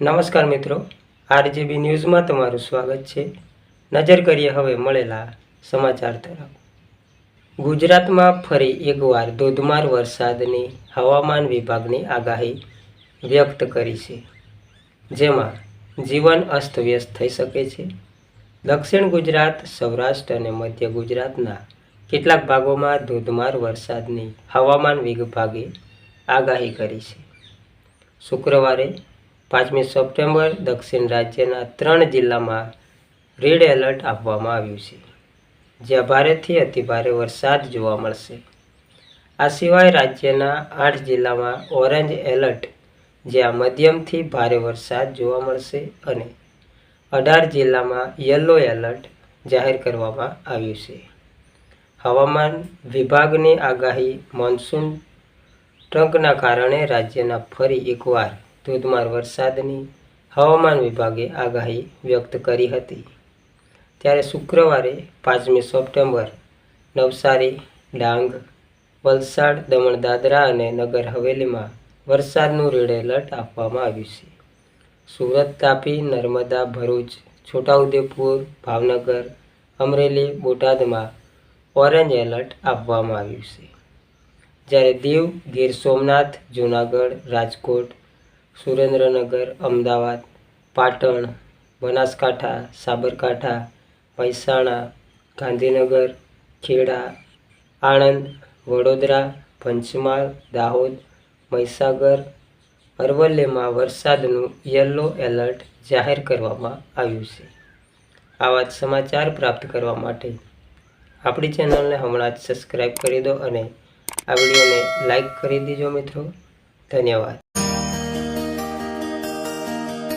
નમસ્કાર મિત્રો. આરજીબી ન્યૂઝમાં તમારું સ્વાગત છે. નજર કરીએ હવે મળેલા સમાચાર તરફ. ગુજરાતમાં ફરી એકવાર ધોધમાર વરસાદની હવામાન વિભાગની આગાહી વ્યક્ત કરી છે. જેમાં જીવન અસ્તવ્યસ્ત થઈ શકે છે. દક્ષિણ ગુજરાત, સૌરાષ્ટ્ર અને મધ્ય ગુજરાતના કેટલાક ભાગોમાં ધોધમાર વરસાદની હવામાન વિભાગે આગાહી કરી છે. શુક્રવારે પાંચમી સપ્ટેમ્બર દક્ષિણ રાજ્યના ત્રણ જિલ્લામાં રેડ એલર્ટ આપવામાં આવ્યું છે, જ્યાં ભારેથી અતિભારે વરસાદ જોવા મળશે. આ સિવાય રાજ્યના આઠ જિલ્લામાં ઓરેન્જ એલર્ટ, જ્યાં મધ્યમથી ભારે વરસાદ જોવા મળશે અને અઢાર જિલ્લામાં યલો એલર્ટ જાહેર કરવામાં આવ્યું છે. હવામાન વિભાગની આગાહી મોન્સૂન ટ્રંકના કારણે રાજ્યના ફરી એકવાર ધોધમાર વરસાદની હવામાન વિભાગે આગાહી વ્યક્ત કરી હતી. ત્યારે શુક્રવારે પાંચમી સપ્ટેમ્બર નવસારી, ડાંગ, વલસાડ, દમણ, દાદરા અને નગર હવેલીમાં વરસાદનું રેડ એલર્ટ આપવામાં આવ્યું છે. સુરત, તાપી, નર્મદા, ભરૂચ, છોટાઉદેપુર, ભાવનગર, અમરેલી, બોટાદમાં ઓરેન્જ એલર્ટ આપવામાં આવ્યું છે. જ્યારે દીવ, ગીર સોમનાથ, જૂનાગઢ, રાજકોટ સુરેન્દ્રનગર, અમદાવાદ, પાટણ, બનાસકાંઠા, સાબરકાંઠા, મહેસાણા, ગાંધીનગર, ખેડા, આણંદ, વડોદરા, પંચમહાલ, દાહોદ, મહીસાગર, અરવલ્લીમાં વરસાદનું યલો એલર્ટ જાહેર કરવામાં આવ્યું છે. આવા જ સમાચાર પ્રાપ્ત કરવા માટે આપણી ચેનલને હમણાં જ સબસ્ક્રાઈબ કરી દો અને આ વિડીયોને લાઈક કરી દીજો મિત્રો. ધન્યવાદ.